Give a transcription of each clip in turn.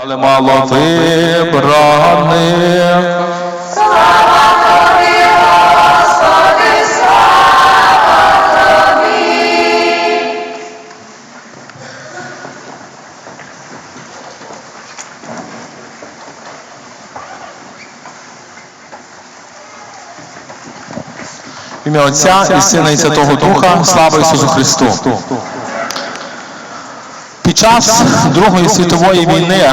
але мало вибраних. В Ім'я Отця і Сина і Святого Духа, слава Ісусу Христу. Під час Другої світової війни,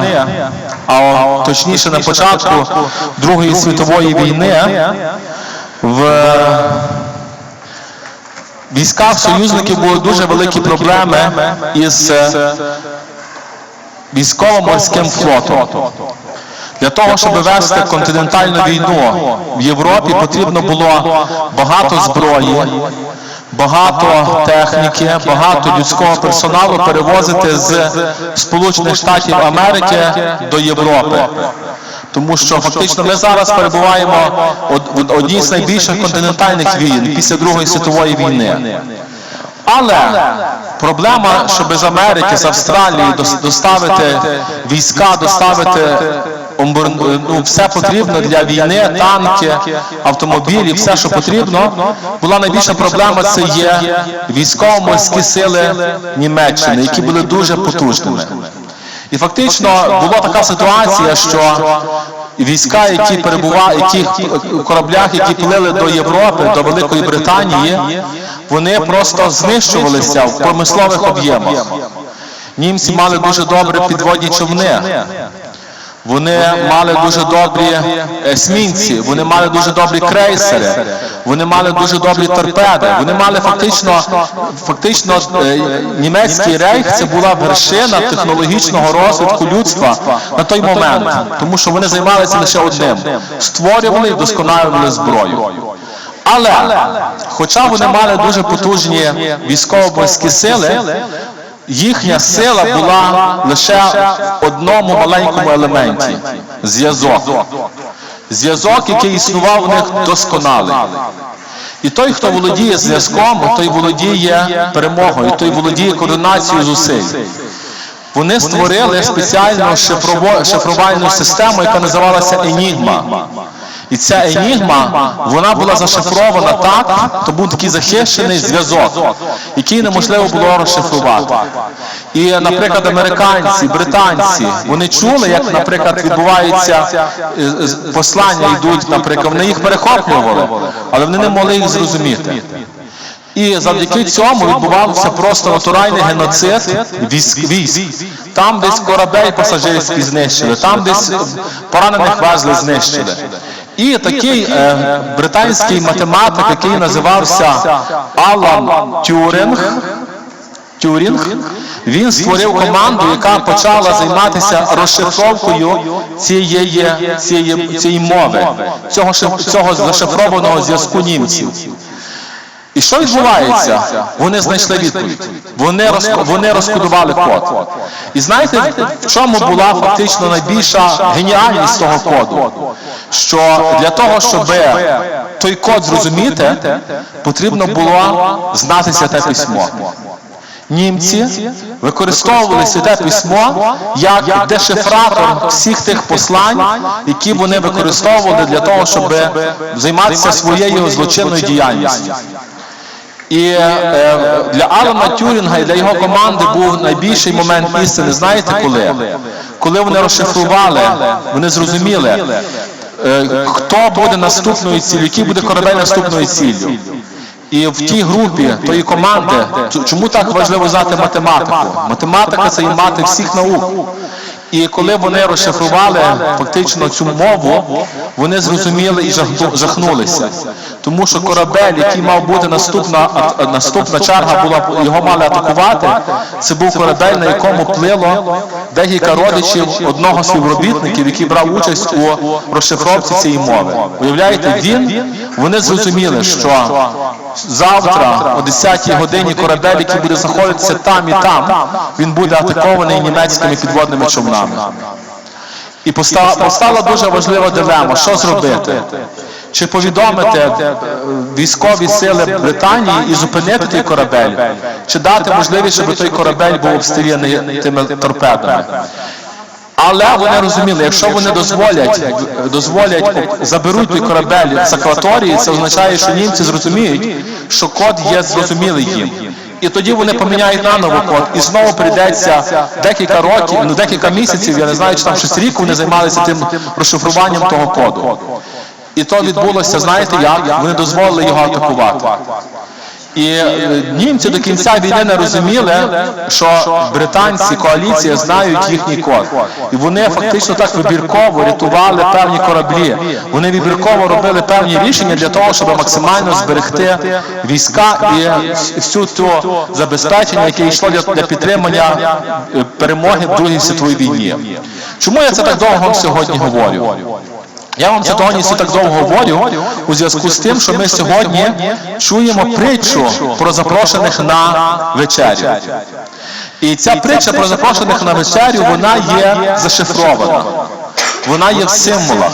а точніше на початку Другої світової війни, в військах союзників були дуже великі проблеми із військово-морським флотом. Для того, щоб вести континентальну війну в Європі, потрібно було багато зброї, багато техніки, багато людського персоналу перевозити з Сполучених Штатів Америки до Європи. Тому що фактично ми зараз перебуваємо в одній з найбільших континентальних війн після Другої світової війни. Але проблема, щоб з Америки, з Австралії дос- доставити війська, доставити ну, все потрібно для війни, танки, автомобілі, все, що потрібно, була найбільша проблема це є військово-морські сили Німеччини, які були дуже потужними. І фактично була така ситуація, що війська, які перебували, які в кораблях, які плили до Європи, до Великої Британії, вони просто знищувалися в промислових об'ємах. Німці мали дуже добре підводні човни. Вони мали дуже добрі есмінці, вони мали дуже добрі крейсери, вони мали дуже добрі торпеди. Вони мали фактично, фактично е, німецький рейх це була вершина технологічного розвитку людства на той момент, тому що вони займалися лише одним: створювали і вдосконалювали зброю. Але, хоча вони мали дуже потужні військово-морські сили, їхня сила була лише в одному маленькому елементі зв'язок. Зв'язок, який існував у них досконалий. І той, хто володіє зв'язком, той володіє перемогою, той володіє координацією зусиль. Вони створили спеціальну шифрувальну систему, яка називалася Енігма. І ця енігма, вона була зашифрована так, то був такий захищений зв'язок, який неможливо було розшифрувати. І, наприклад, американці, британці, вони чули, як, наприклад, відбуваються е, е, послання, йдуть, наприклад, вони їх перехоплювали, але вони не могли їх зрозуміти. І завдяки цьому відбувався просто натуральний геноцид військ. військ. Там десь корабель пасажирський знищили, там десь поранених везли знищили. І такий е, британський математик, який називався Алан Тюринг, Тюрінг, він створив команду, яка почала займатися розшифровкою цієї, цієї, цієї мови, цього, цього зашифрованого зв'язку німців. І що відбувається? Вони знайшли відповідь. Вони, розк- вони розкодували код. І знаєте, в чому була фактично найбільша геніальність того коду? Що для того, щоб той код зрозуміти, потрібно було знати святе письмо. Німці використовували святе письмо як дешифратор всіх тих послань, які вони використовували для того, щоб займатися своєю злочинною діяльністю. І е, для Алана Тюрінга і для його команди був найбільший момент істини. Знаєте коли? Коли вони розшифрували, вони зрозуміли, е, хто буде наступною ціллю, який буде корабель наступною ціллю. І в тій групі тої команди, чому так важливо знати математику? Математика це і мати всіх наук. І коли вони розшифрували фактично цю мову, вони зрозуміли і жахнулися. Тому що корабель, який мав бути наступна, наступна черга була, його мали атакувати, це був корабель, на якому плило декілька родичів одного з співробітників, який брав участь у розшифровці цієї мови. Уявляєте, він, вони зрозуміли, що завтра о 10-й годині корабель, який буде знаходитися там і там, він буде атакований німецькими підводними човнами. І постала, постала дуже важлива дилема, що зробити? Чи повідомити е, військові сили Британії і зупинити той корабель, чи дати можливість, щоб той корабель був обстріляний тими торпедами? Але вони розуміли, якщо вони дозволять, дозволять заберуть той корабель з акваторії, це означає, що німці зрозуміють, що код є зрозумілий їм. І тоді вони поміняють наново код, і знову прийдеться декілька років, ну декілька місяців, я не знаю, чи там щось рік вони займалися тим розшифруванням того коду. І то відбулося, знаєте як? Вони дозволили його атакувати. І е, німці до кінця війни не розуміли, що британці, коаліція знають їхній код. І вони фактично так вибірково рятували певні кораблі. Вони вибірково робили певні рішення для того, щоб максимально зберегти війська і всю ту забезпечення, яке йшло для, підтримання е, перемоги в Другій світовій війні. Чому я це так довго сьогодні говорю? Я вам це сьогодні так довго говорю у зв'язку з тим, що ми сьогодні чуємо притчу про запрошених на вечерю. І ця притча про запрошених на вечерю, вона є зашифрована. Вона є в символах.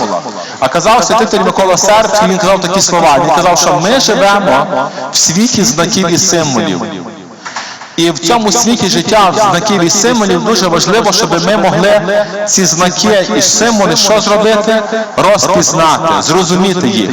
А казав святитель Микола Сербський, він казав такі слова. Він казав, що ми живемо в світі знаків і символів. І в цьому світі життя знаків і символів дуже важливо, щоб ми могли ці знаки і символи що зробити? Розпізнати, зрозуміти їх.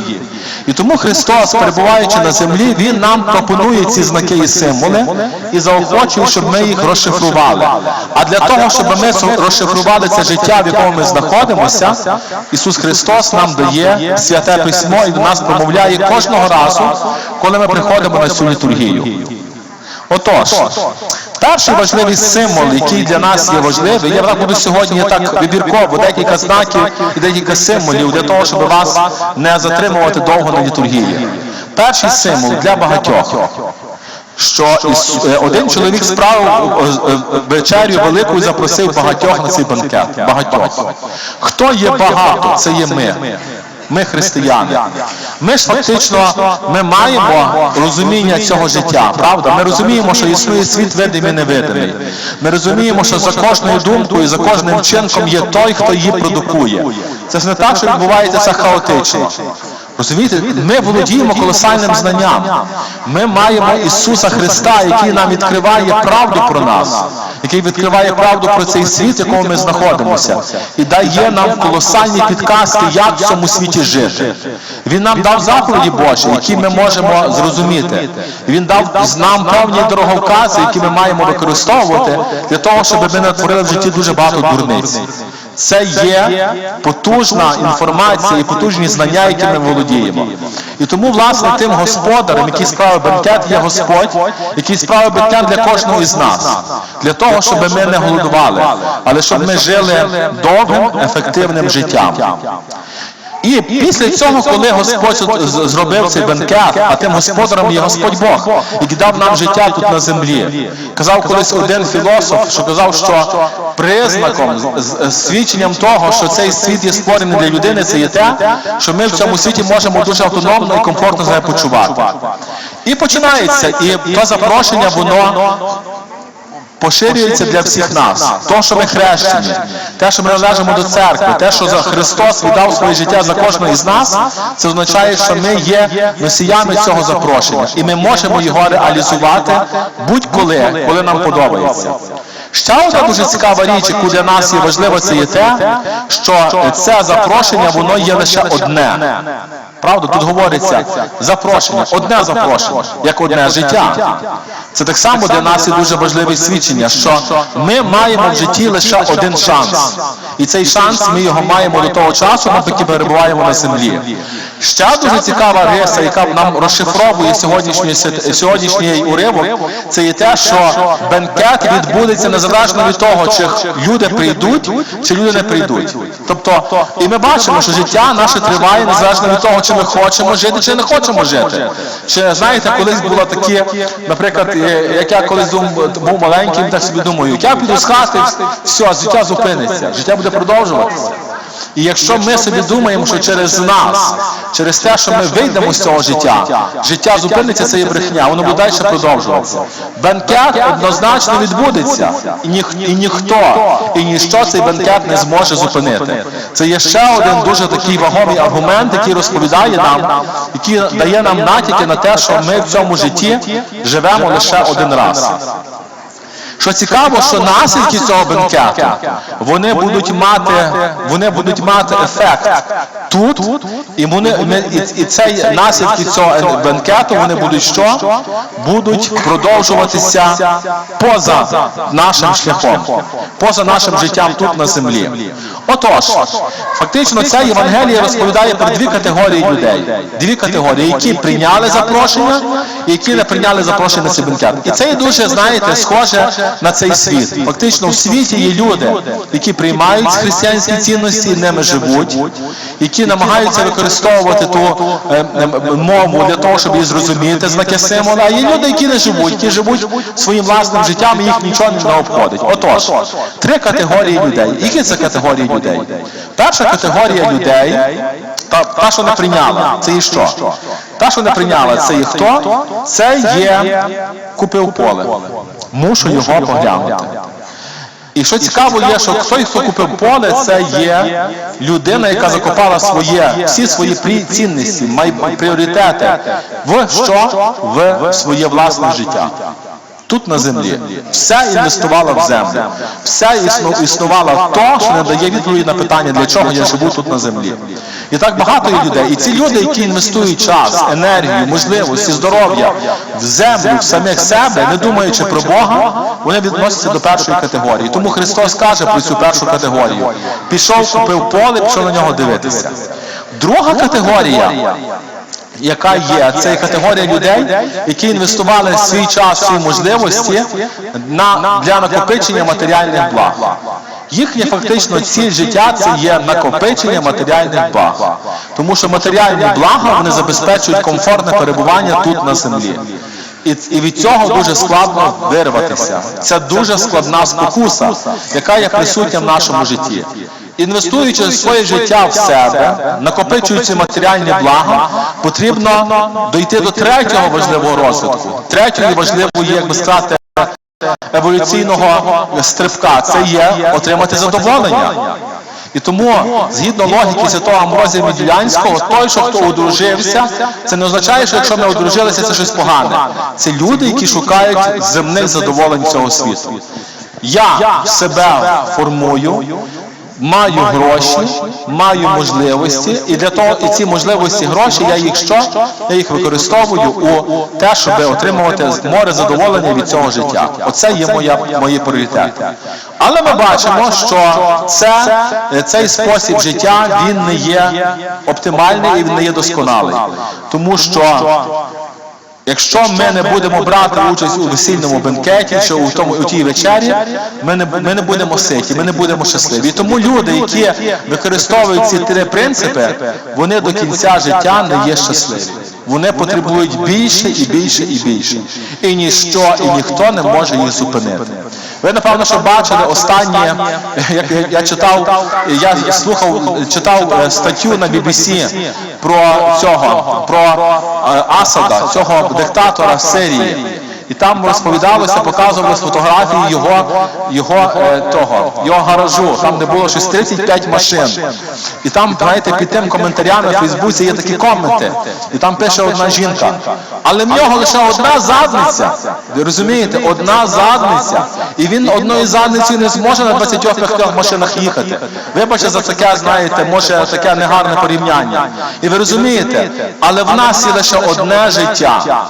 І тому Христос, перебуваючи на землі, Він нам пропонує ці знаки і символи і заохочує, щоб ми їх розшифрували. А для того, щоб ми розшифрували це життя, в якому ми знаходимося, Ісус Христос нам дає святе письмо і до нас промовляє кожного разу, коли ми приходимо на цю літургію. Отож, перший важливий символ, який для нас є важливий, я буду сьогодні так вибірково декілька знаків і декілька символів для того, щоб вас не затримувати довго на літургії. Перший символ для багатьох. Що е, один чоловік справив е, е, вечерю велику і запросив багатьох на цей банкет. Багатьох. Хто є багато? Це є ми. Ми християни. Ми ж фактично ми маємо розуміння цього життя, правда? Ми розуміємо, що існує світ видимий і невидимий. Ми розуміємо, що за кожною думкою, за кожним вчинком є той, хто її продукує. Це ж не так, що відбувається це хаотично. Розумієте, ми володіємо колосальним знанням. Ми маємо Ісуса Христа, який нам відкриває правду про нас, який відкриває правду про цей світ, в якому ми знаходимося, і дає нам колосальні підказки, як в цьому світі жити. Він нам дав заповіді Божі, які ми можемо зрозуміти. Він дав нам певні дороговкази, які ми маємо використовувати для того, щоб ми не творили в житті дуже багато дурниць. Це є потужна інформація і потужні знання, які ми володіємо. І тому, власне, тим господарем, який справив бенкет, є Господь, який справив бенкет для кожного із нас, для того, щоб ми не голодували, але щоб ми жили довгим, ефективним життям. І після цього, коли Господь зробив цей бенкет, а тим господарем є Господь Бог, який дав нам життя тут на землі. Казав колись один філософ, що казав, що признаком, свідченням того, що цей світ є створений для людини, це є те, що ми в цьому світі можемо дуже автономно і комфортно себе почувати. І починається, і то запрошення, воно поширюється для всіх нас. То, що ми хрещені, те, що ми належимо до церкви, те, що за Христос віддав своє життя за кожного із нас, це означає, що ми є носіями цього запрошення, і ми можемо його реалізувати будь-коли, коли нам подобається. Ще одна дуже цікава річ, яку для нас є важливо, це є те, що це запрошення, воно є лише одне. Правда, тут говориться запрошення, одне запрошення, як одне життя. Це так само для нас є дуже важливе свідчення, що ми маємо в житті лише один шанс. І цей шанс ми його маємо до того часу, ми поки перебуваємо на землі. Ще дуже цікава риса, яка нам розшифровує сьогоднішній, сьогоднішній уривок, це є те, що бенкет відбудеться незалежно від того, чи люди прийдуть, чи люди не прийдуть. Тобто, і ми бачимо, що життя наше триває незалежно від того, чи ми хочемо жити, чи не хочемо жити. Чи знаєте, колись було такі, наприклад, е, як я колись був маленьким, так собі думаю, як я піду з хати, все, життя зупиниться, життя буде продовжуватися. І якщо ми собі думаємо, що через нас, через те, що ми вийдемо з цього життя, життя зупиниться, це є брехня, воно буде далі продовжуватися. Бенкет однозначно відбудеться, і, ніх, і ніхто, і ніщо цей бенкет не зможе зупинити. Це є ще один дуже такий вагомий аргумент, який розповідає нам, який дає нам натяки на те, що ми в цьому житті живемо лише один раз. Що цікаво, що наслідки цього бенкету вони будуть мати, вони будуть мати ефект. тут, і вони і, і цей наслідки цього бенкету вони будуть що? Будуть продовжуватися поза нашим шляхом, поза нашим життям тут на землі. Отож, фактично, ця Євангелія розповідає про дві категорії людей. Дві категорії, які прийняли запрошення, і які не прийняли запрошення на цей бенкет. І це є дуже, знаєте, схоже на цей світ. Фактично, в світі є люди, які приймають християнські цінності, ними живуть, які намагаються використовувати ту е, мову для того, щоб її зрозуміти, знаки символа. А є люди, які не живуть, які живуть своїм власним життям, і їх нічого не обходить. Отож, три категорії людей. Які це категорії людей? Перша категорія людей, та, та що не прийняла, це є що? Та, що не прийняла, це є хто? Це є купив поле. Мушу його поглянути. І що цікаво є, що той, хто купив поле, це є людина, яка закопала своє, всі свої цінності, пріоритети в що? В своє власне життя. Тут на землі. Все інвестувала в землю. Все існу- існувало то, що не дає відповіді на питання, для чого я живу тут на землі. І так багато людей. І ці люди, які інвестують час, енергію, можливості, здоров'я в землю, в самих себе, не думаючи про Бога, вони відносяться до першої категорії. Тому Христос каже про цю першу категорію. Пішов, купив поле, пішов на нього дивитися. Друга категорія яка є. Це категорія людей, які інвестували свій час, свої можливості на, для накопичення матеріальних благ. Їхня фактично ціль життя це є накопичення матеріальних благ. Тому що матеріальні блага вони забезпечують комфортне перебування тут на землі. І, і від цього дуже складно вирватися. Це дуже складна спокуса, яка є присутня в нашому житті. Інвестуючи своє життя в себе, накопичуючи матеріальні блага, потрібно дойти до третього важливого розвитку. Третьої важливої, як би сказати, еволюційного стрибка це є отримати задоволення. І тому, згідно логіки святого Амброзія Меділянського, той, що хто одружився, це не означає, що якщо ми одружилися, це щось погане. Це люди, які шукають земних задоволень цього світу. Я себе формую, маю гроші, маю можливості, і для того і ці можливості гроші я їх що? Я їх використовую у те, щоб отримувати море задоволення від цього життя. Оце є моя мої пріоритети. Але ми бачимо, що це, цей спосіб життя він не є оптимальний і він не є досконалий, тому що. Якщо ми не будемо брати участь у весільному бенкеті чи у тому у тій вечері, ми не ми не будемо ситі, ми не будемо щасливі. Тому люди, які використовують ці три принципи, вони до кінця життя не є щасливі. Вони потребують більше і більше і більше. І ніщо, і ніхто не може їх зупинити. Ви напевно, що бачили останнє, як я, я читав, я слухав, читав е, статтю на BBC про цього, про е, Асада, цього диктатора Сирії. І там розповідалося, показувалися фотографії його, його е, того, його гаражу. Там де було щось 35 машин. І там, знаєте, під тим коментарями на Фейсбуці є такі коменти. І там пише одна жінка. Але в нього лише одна задниця. Ви розумієте, одна задниця. І він одною задницею не зможе на 25 машинах їхати. Вибачте за таке, знаєте, може таке негарне порівняння. І ви розумієте, але в нас є лише одне життя.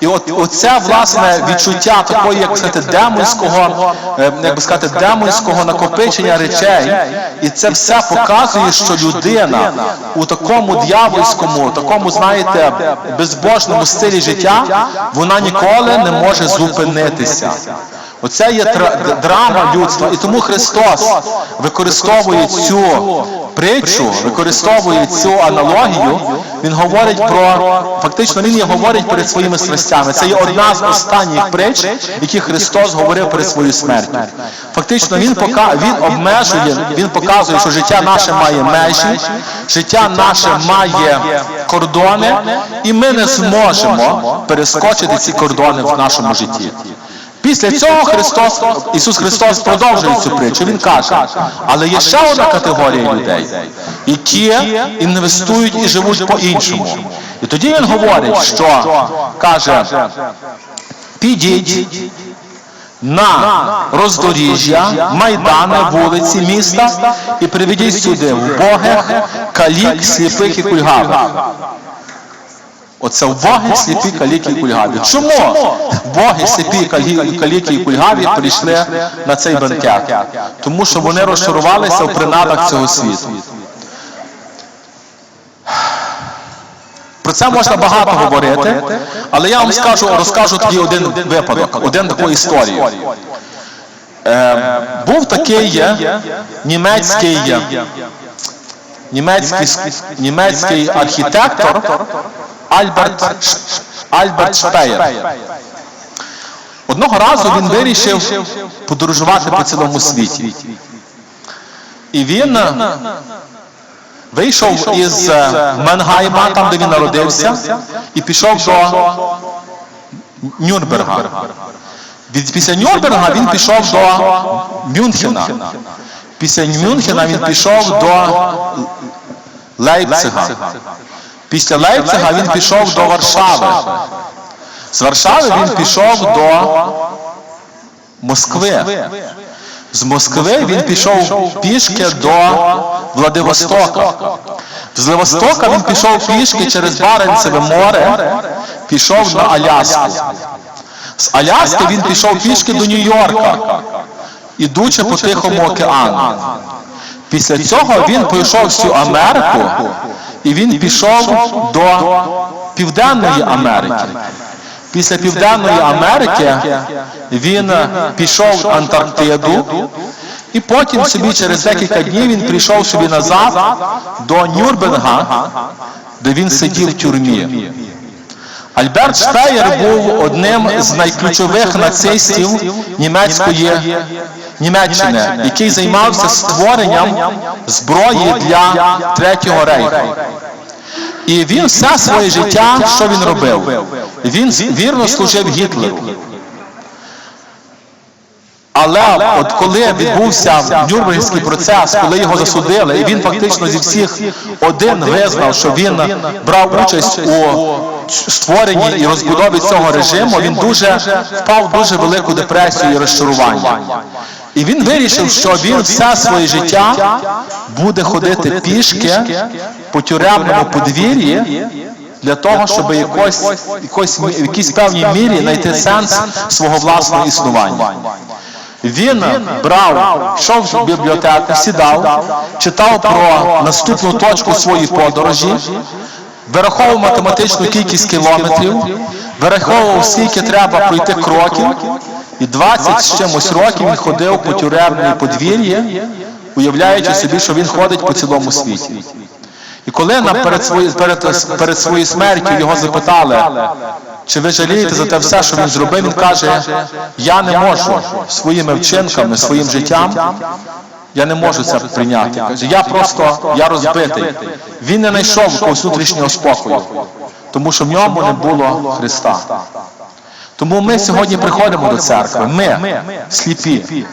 І от оце власне відчуття такої, як сказати, демонського, е, як би сказати, демонського накопичення речей, і це все показує, що людина у такому дьявольському, такому, знаєте, безбожному стилі життя, вона ніколи не може зупинитися. Оце є драма людства. І тому Христос використовує цю притчу, використовує цю аналогію. Він говорить про фактично він є говорить перед своїми страстями. Це є одна з останніх притч, які Христос говорив перед своєю смертю. Фактично, він пока він обмежує, він показує, що життя наше має межі, життя наше має кордони, і ми не зможемо перескочити ці кордони в нашому житті. Після цього Христос, Ісус Христос продовжує цю притчу. Він каже, але є ще одна категорія людей, які інвестують і живуть по-іншому. І тоді він говорить, що каже, підіть на роздоріжжя, майдани, вулиці міста і приведіть сюди вбогих, калік, сліпих і кульгавих. Оце вбоги, сліпі, каліки і кульгаві. Чому вбоги, сліпі, каліки і кульгаві прийшли на цей бенкет? Тому що вони розчарувалися в принадах цього світу. Про це можна багато говорити, але я вам скажу, розкажу тоді один випадок, один таку історію. Е, був такий е, німецький, е, німецький, німецький архітектор Альберт, Альберт Шпеєр. Одного разу він вирішив подорожувати по цілому світі. І він е, вийшов із е, Менгайма, там де він народився, і пішов до Нюрнберга. Після Нюрнберга він пішов до Мюнхена. Після Мюнхена він пішов до Лейпцига. Після Лейпцига він пішов до Варшави. З Варшави він пішов до Москви. З Москви він пішов пішки до Владивостока. З Владивостока він пішов пішки через Баренцеве море, пішов на Аляску. З Аляски він пішов пішки до Нью-Йорка, ідучи по Тихому океану. Після цього він пройшов всю Америку. І він пішов до Південної Америки. Після Південної Америки він пішов в Антарктиду, і потім собі через декілька днів він прийшов собі назад до Нюрнберга, де він сидів в тюрмі. Альберт Штеєр був одним з найключових нацистів німецької Німеччини, який займався створенням зброї для Третього рейху. І він все своє життя, що він робив? Він вірно служив Гітлеру. Але от коли відбувся Нюрнбергський процес, коли його засудили, і він фактично зі всіх один визнав, що він брав участь у створенні і розбудові цього режиму, він дуже впав в дуже велику депресію і розчарування. І він вирішив, що він все своє життя буде ходити пішки по тюремному подвір'ї для того, щоб якось, якось, в якійсь певній мірі знайти сенс свого власного існування. Він брав, йшов в бібліотеку, сідав, читав про наступну точку своєї подорожі, вираховував математичну кількість кілометрів, вираховував, скільки треба пройти кроків, і 20 з чимось років він ходив по тюремній подвір'ї, уявляючи собі, що він ходить по цілому світі. І коли на перед, свої, перед, перед своєю смертю його запитали, чи ви жалієте за те все, що він зробив, він каже, я не можу своїми вчинками, своїм життям, я не можу це прийняти. Каже, я просто, я розбитий. Він не знайшов якогось внутрішнього спокою, тому що в ньому не було Христа. Тому ми сьогодні приходимо до церкви. Ми сліпі,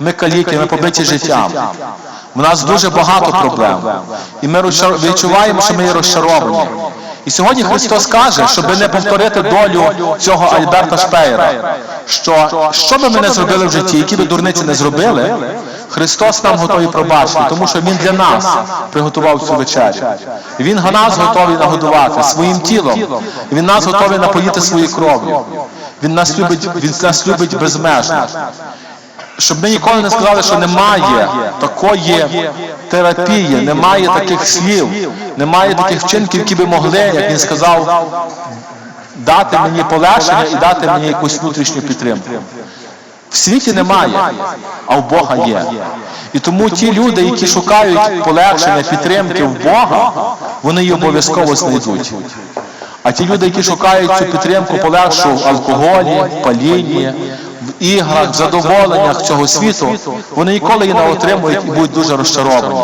ми каліки, ми побиті життям. У нас дуже багато проблем. І ми відчуваємо, що ми є розчаровані. І сьогодні Христос каже, щоб не повторити долю цього Альберта Шпеєра, що що би ми не зробили в житті, які би дурниці не зробили, Христос нам готовий пробачити, тому що Він для нас приготував цю вечерю. Він нас готовий нагодувати своїм тілом. Він нас готовий напоїти своєю кров'ю. Він нас любить, він нас любить безмежно. Щоб ми ніколи не сказали, що немає такої терапії, немає таких слів, немає таких вчинків, які би могли, як він сказав, дати мені полегшення і дати мені якусь внутрішню підтримку. В світі немає, а в Бога є. І тому ті люди, які шукають полегшення, підтримки в Бога, вони її обов'язково знайдуть. А ті люди, які шукають цю підтримку, полегшу в алкоголі, палінні, іграх, задоволеннях цього світу, вони ніколи її не отримують і будуть дуже розчаровані.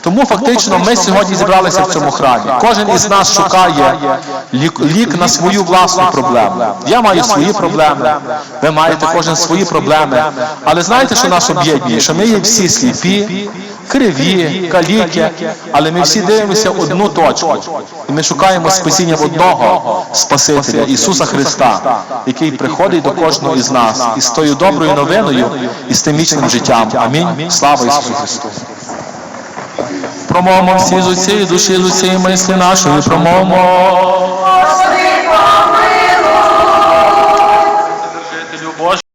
Тому фактично ми сьогодні зібралися в цьому храмі. Кожен із нас шукає лік, на свою власну проблему. Я маю свої проблеми, ви маєте кожен свої проблеми. Але знаєте, що нас об'єднує? Що ми є всі сліпі, криві, каліки, але ми всі дивимося одну точку. І ми шукаємо спасіння в одного Спасителя, Ісуса Христа, який приходить до кожного із нас із тою доброю новиною і з тим вічним життям. Амінь. Слава Ісусу Христу. Промовимо всі з усієї душі, з усієї мислі нашої, промовимо.